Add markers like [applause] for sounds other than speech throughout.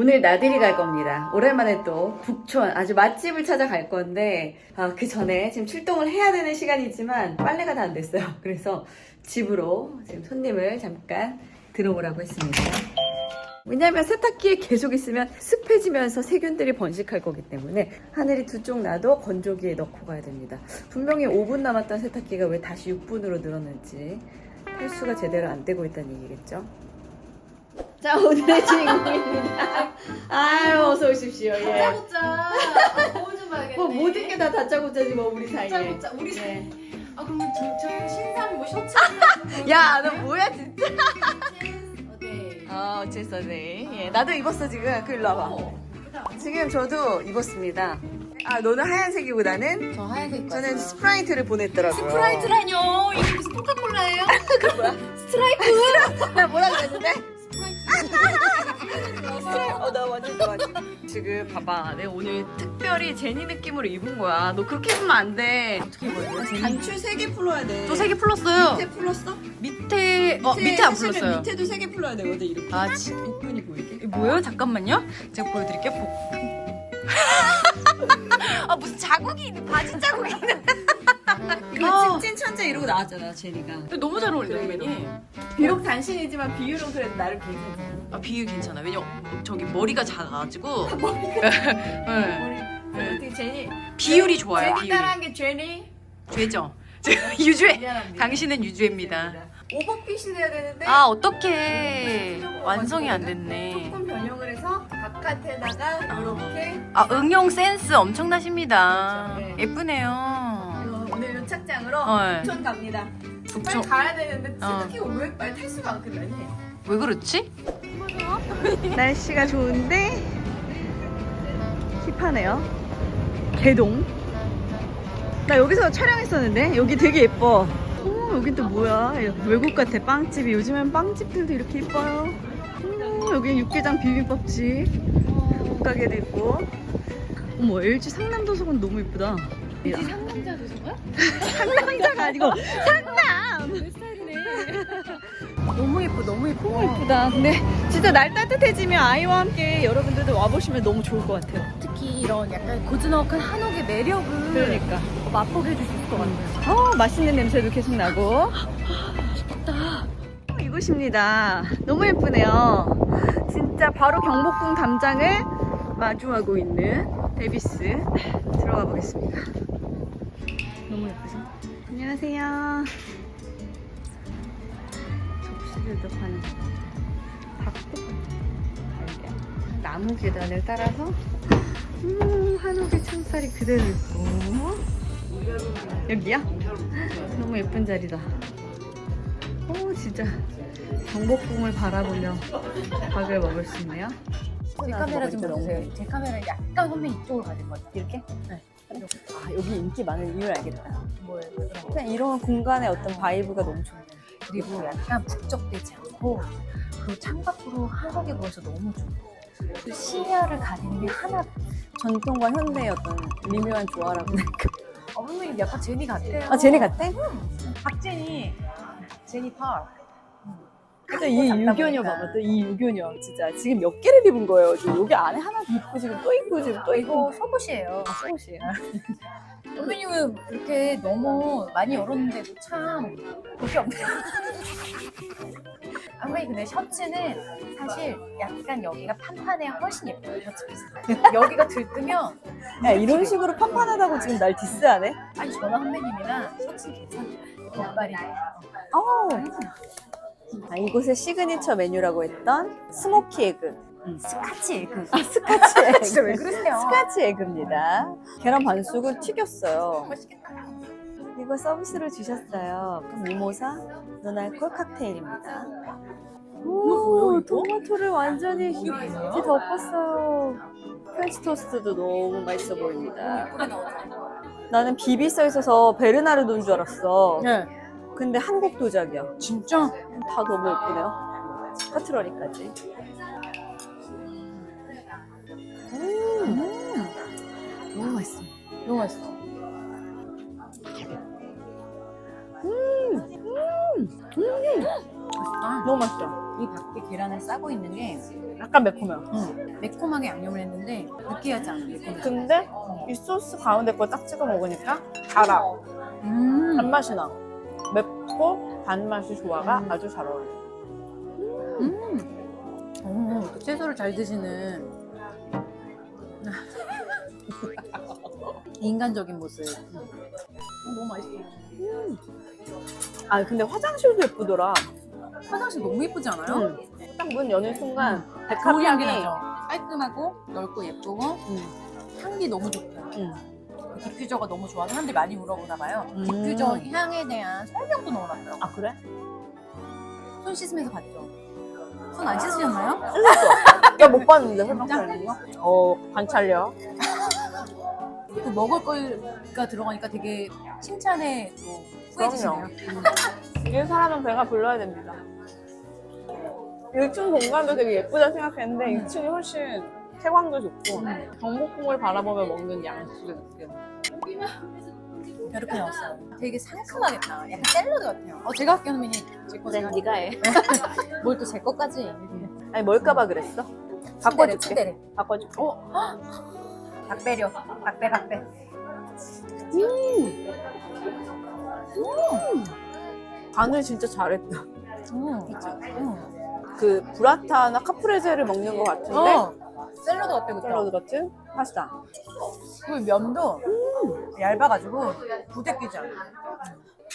오늘 나들이 갈 겁니다. 오랜만에 또 북촌 아주 맛집을 찾아갈 건데 아, 그 전에 지금 출동을 해야 되는 시간이지만 빨래가 다 안 됐어요. [laughs] 그래서 집으로 지금 손님을 잠깐 들어오라고 했습니다. 왜냐면 세탁기에 계속 있으면 습해지면서 세균들이 번식할 거기 때문에 하늘이 두 쪽 나도 건조기에 넣고 가야 됩니다. 분명히 5분 남았던 세탁기가 왜 다시 6분으로 늘었는지 탈수가 제대로 안 되고 있다는 얘기겠죠. 자 오늘의 [laughs] 주인공입니다. 아유 어서 오십시오. 예. 다짜고짜 거울 좀 봐야겠네 뭐 모든 게 다 다짜고짜지 뭐 우리 사이에. 다짜고짜 우리 사이 네. 아 그러면 저, 저 신상 뭐 셔츠 야 너 뭐야 진짜? 어때 아 어째서 네. 예, 나도 입었어 지금. 그 일로 와봐. 지금 저도 입었습니다. 아 너는 하얀색이고 나는 저 하얀색 저는 스프라이트를 보냈더라고요. 스프라이트라뇨 이게 무슨 코카콜라예요? [laughs] 그 뭐야? 스트라이프 나 뭐라 그랬는데? 스트라이프 어, 나 완전 좋아하지. 지금 봐봐. 내가 오늘 특별히 제니 느낌으로 입은 거야. 너 그렇게 입으면 안 돼. 어떻게 입어요? 단추 3개 풀어야 돼. 또 세 개 풀었어요 밑에 풀었어? 밑에 어 밑에 안 사실은 풀었어요 밑에도 3개 풀어야 되거든, 이렇게. 아 지, 복근이 보이게. 이게 뭐예요? 잠깐만요 제가 보여드릴게요 복... [laughs] 아 무슨 자국이 있는 바지 자국이 있는 아. 천재 이러고 나왔잖아, 제니가. 너무 잘 어울려요 선배님 비록 단신이지만 비율은 그래도 나름 괜찮아. 아 비율 괜찮아 왜냐 저기 머리가 작아가지고 [laughs] 머리가 네. 머리. 어떻게 제니? 비율이 좋아요 제니 따라한 게 제니? 죄죠 [laughs] 유죄 미안합니다. 당신은 유죄입니다 오버핏이 돼야 되는데 아 어떡해 완성이 안 됐네 조금 변형을 해서 바깥에다가 이렇게 아 응용 센스 엄청나십니다 그렇죠, 네. 예쁘네요 오늘 요 착장으로 어. 북촌 갑니다. 북촌 빨리 가야 되는데 어. 세탁기가 왜 빨리 탈수가 안 끝나니? 왜 그렇지? 날씨가 좋은데 힙하네요. 개동. 나 여기서 촬영했었는데 여기 되게 예뻐. 오 여긴 또 뭐야? 외국 같아 빵집이. 요즘엔 빵집들도 이렇게 예뻐요. 오 여기 육개장 비빔밥집 가게도 있고. 어머 LG 상남도서관 너무 예쁘다. 상남자 되신가요? 상남자가 아니고 상남. 내 스타일이네 [laughs] 너무 예뻐, 너무 예뻐. 너무 예쁘다. 근데 진짜 날 따뜻해지면 아이와 함께 여러분들도 와보시면 너무 좋을 것 같아요. 특히 이런 약간 고즈넉한 한옥의 매력을 그러니까. 맛보게 해줄 수 있을 것 같아요 어, 맛있는 냄새도 계속 나고. 좋다 이곳입니다. 너무 예쁘네요. 진짜 바로 경복궁 담장을 마주하고 있는 데비스. 들어가 보겠습니다. 너무 예쁘죠? 안녕하세요. 접시들도 파는 닭도 파는 나무 계단을 따라서 음, 한옥의 창살이 그대로 있고 여기야? 너무 예쁜 자리다. 오 진짜 경복궁을 바라보며 밥을 먹을 수 있네요. 제 카메라 좀 보세요 제 카메라 약간 선배님 이쪽으로 것 같아요 이렇게? 네. 아 여기 인기 많은 이유를 알겠다. 뭐예요? 왜 그런 거? 그냥 이런 공간의 어떤 바이브가 너무 좋아요. 그리고 약간 북적대지 않고 그 창밖으로 한옥에 보여서 너무 좋아요 그 시야를 가리는 게 하나 전통과 현대의 어떤 미묘한 조화라고. 어, 선배님 약간 제니 같아요 아 제니 같대? 박제니 제니 파 진짜 이 유교녀 봐봐 또 이 유교녀 진짜 지금 몇 개를 입은 거예요. 지금 여기 안에 하나 입고 지금 또 입고 지금 또 입고. 이거 속옷이에요 아 속옷이에요. [laughs] 선배님은 이렇게 너무 많이 열었는데도 참 볼게 없네요. [laughs] 선배님 근데 셔츠는 사실 약간 여기가 판판해야 훨씬 예뻐요 셔츠 비슷. 여기가 들뜨면 야 이런 식으로 판판하다고 지금 날 디스하네? 아니 저나 선배님이나 셔츠 괜찮아요. 뒷발이 어. 아, 이곳의 시그니처 메뉴라고 했던 스모키 에그. 스카치 에그. 아, 스카치 에그. [laughs] 진짜 왜 그러세요? 스카치 에그입니다. 계란 반숙을 튀겼어요. 맛있겠다. 이거 서비스로 주셨어요. 미모사 노날콜 칵테일입니다. 오, 토마토를 완전히 이렇게 덮었어요. 프렌치 토스트도 너무 맛있어 보입니다. 나오죠. 나는 비비 써 있어서 베르나르도인 줄 알았어. 네. 근데 한국 도자기야. 진짜? 다 너무 예쁘네요. 카트러리까지. 음, 너무 맛있어. 너무 맛있어. 음, 맛있다. 너무 맛있어. 이 밖에 계란을 싸고 있는 게 약간 매콤해요. 음, 매콤하게 양념을 했는데 느끼하지 않아 매콤해. 근데 이 소스 가운데 거 딱 찍어 먹으니까 달아. 음. 단맛이 나. 맵고 단맛이 좋아가 아주 잘 어울려. 음. 어, 그 채소를 잘 드시는 [laughs] 인간적인 모습. 어, 너무 맛있어. 아 근데 화장실도 예쁘더라. 화장실 너무 예쁘지 않아요? 딱문 여는 순간 향기 백합향이. 깔끔하고 넓고 예쁘고 음. 향기 너무 좋고 음. 그 디퓨저가 너무 좋아서 사람들이 많이 물어보나 봐요. 음. 디퓨저 향에 대한 설명도 넣어놨더라고요. 아 그래? 손 씻으면서 봤죠. 손 안 씻으셨나요? 나못 봤는데 설명 진짜? 설거 어 관찰력. [laughs] 또 먹을 거가 들어가니까 되게 칭찬에 또 후해지시네요. 이 사람은 배가 불러야 됩니다. 1층 공간도 되게 예쁘다 생각했는데 2층이 훨씬 태광도 좋고 경복궁을 바라보며 먹는 양식의 느낌. 이렇게 나왔어요. 되게 상큼하겠다. 약간 샐러드 같아요. 어, 제가 할게요, 선배님. 제거 제가. 네가 해. [laughs] 뭘 또 제 것까지. 아니 뭘까봐 그랬어? 침대래, 바꿔줄게. 침대래. 바꿔줄게. 어? 박배려. 박배, 박배. 음. 간을 진짜 잘했다. 음. 음. 그 브라타나 카프레제를 먹는 것 같은데 어, 샐러드 같아, 그쵸? 샐러드 같은 파스타. 그 면도 얇아가지고 부대 끼지 않아.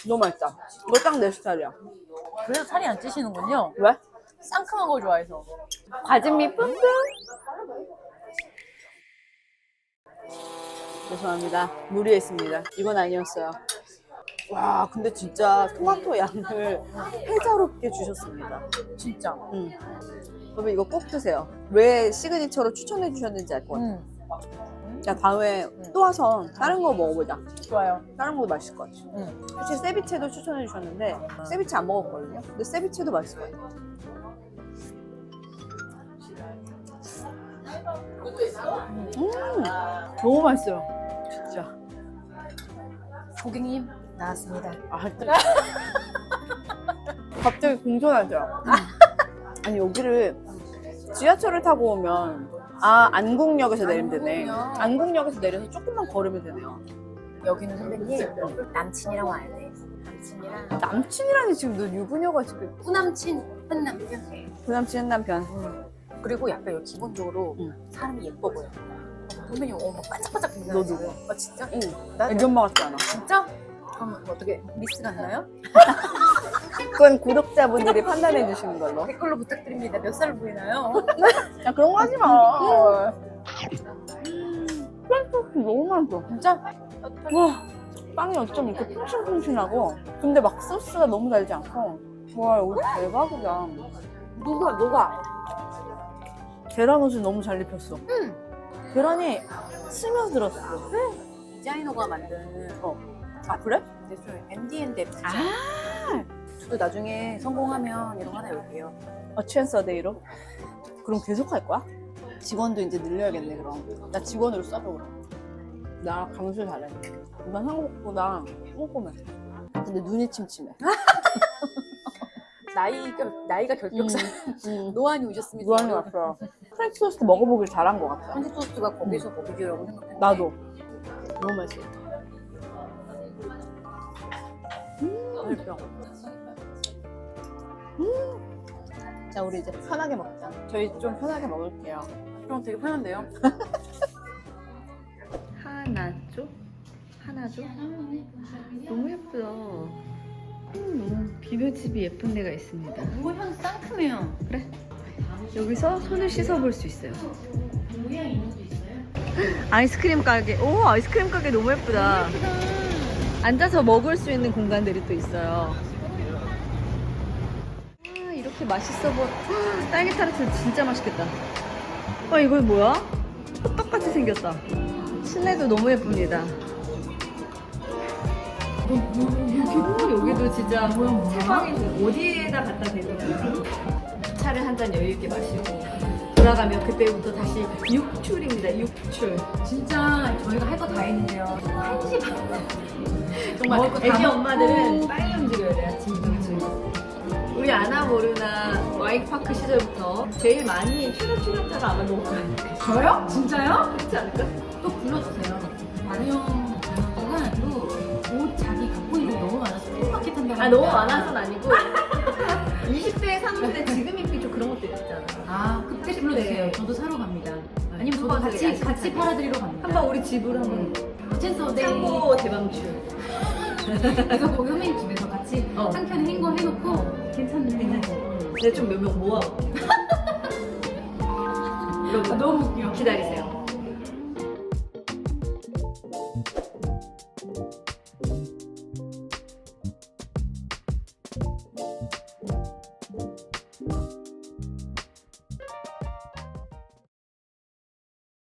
너무 맛있다. 이거 딱 내 스타일이야. 그래서 살이 안 찌시는군요. 왜? 상큼한 걸 좋아해서. 가진미 뿜뿜. 죄송합니다. 무리했습니다. 이건 아니었어요. 와, 근데 진짜 토마토 양을 해자롭게 주셨습니다. 진짜. 음. 여러분 이거 꼭 드세요. 왜 시그니처로 추천해 주셨는지 알 것 같아요. 음, 야, 다음에 또 와서 다른 거 먹어보자. 좋아요. 다른 것도 맛있을 것 같아요. 음. 사실 세비체도 추천해 주셨는데 세비체 안 먹었거든요. 근데 세비체도 맛있을 것 같아요. 음, 너무 맛있어요. 진짜. 고객님, 나왔습니다. 아. [laughs] 갑자기 공손하죠? 아니, 여기를 지하철을 타고 오면, 아, 안국역에서 내리면 되네. 안국역. 안국역에서 내려서 조금만 걸으면 되네요. 여기는 선배님, 남친이랑 와야 돼. 남친이랑. 남친이라니 지금 너 유부녀가 지금 후남친, 한남편. 그 남친 한 남편. 그리고 약간 여기 기본적으로 응. 사람이 예뻐 보여. 선배님, 어, 막 반짝반짝 빛나. 너 누구? 아, 진짜? 응. 나 애기 엄마 같지 않아? 진짜? 그럼 어떻게 미스 같나요? [laughs] 그건 구독자분들이 판단해 주시는 걸로. 댓글로 부탁드립니다. 몇 살 보이나요? 야, 그런 거 하지 마. 팬소스 너무 맛있어. 진짜? 와, 빵이 어쩜 이렇게 푹신푹신하고, 근데 막 소스가 너무 달지 않고, 와, 여기 대박이다. 녹아, 녹아. 계란 옷이 너무 잘 입혔어. 응. 계란이 스며들었어. 디자이너가 만든 어. 아, 그래? MD&D 앱 진짜. 아, 저도 나중에 성공하면 이런 거 하나 열게요. 어치앤서데이로? 그럼 계속 할 거야? 직원도 이제 늘려야겠네, 그럼. 나 직원으로 써줘, 그럼. 나 강수 잘해. 난 한국보다 꼼꼼해. 근데 눈이 침침해. [laughs] 나이가 나이가 결격사 음. [laughs] 노안이 오셨습니다. 무한히 왔어. 프렌치 토스트 먹어보길 잘한 것 같아. 한국 토스트가 거기서 거기라고 생각했는데 나도. 너무 맛있어. 맛있 어. 자, 우리 이제 편하게 먹자. 저희 좀 편하게 먹을게요. 그럼 되게 편한데요? [laughs] 하나죠? 하나죠? 너무 예쁘다. 음, 비벼집이 예쁜 데가 있습니다. 이거 향 상큼해요. 여기서 손을 씻어볼 수 있어요. [gasps] 아이스크림 가게. 오, 아이스크림 가게 너무 예쁘다. 앉아서 먹을 수 있는 공간들이 또 있어요. 아, 이렇게 맛있어 보. 헉, 딸기 타르트 진짜 맛있겠다. 아, 이건 뭐야? 호떡같이 생겼다. 실내도 너무 예쁩니다. 여기도 진짜 채광이 어디에다 갖다 대면 차를 한 잔 여유 있게 마시고 돌아가면 그때부터 다시 육출입니다. 육출. 진짜 저희가 할 거 다 했는데요. 한시 반. 정말 애기. 엄마들은 빨리 움직여야 돼요. 일찍. 우리 아나 모르나 와이파크 시절부터 제일 많이 출연 출연자가 아마 너무 많을 저요? 진짜요? 그렇지 않을까? 또 불러주세요. 마리용 감독은 또옷 자기 갖고 있는 게 너무 많아서 풀마켓 한다고 아 너무. 많아서는 아니고 [laughs] 20대 30대 지금 입기 좀 그런 것도 있잖아. 아 그때 불러주세요. 저도 사러 갑니다. 아니면 저도 한번 같이 같이. 팔아드리러 갑니다. 한번 우리 집으로 한번 첸서 네. 창고 대방출. [laughs] 그래서 거기 선배님 집에서 같이 어. 한 켠에 행거 해놓고 괜찮네. 내가 좀 몇 명 모아. [laughs] 아, 너무 웃겨. 기다리세요.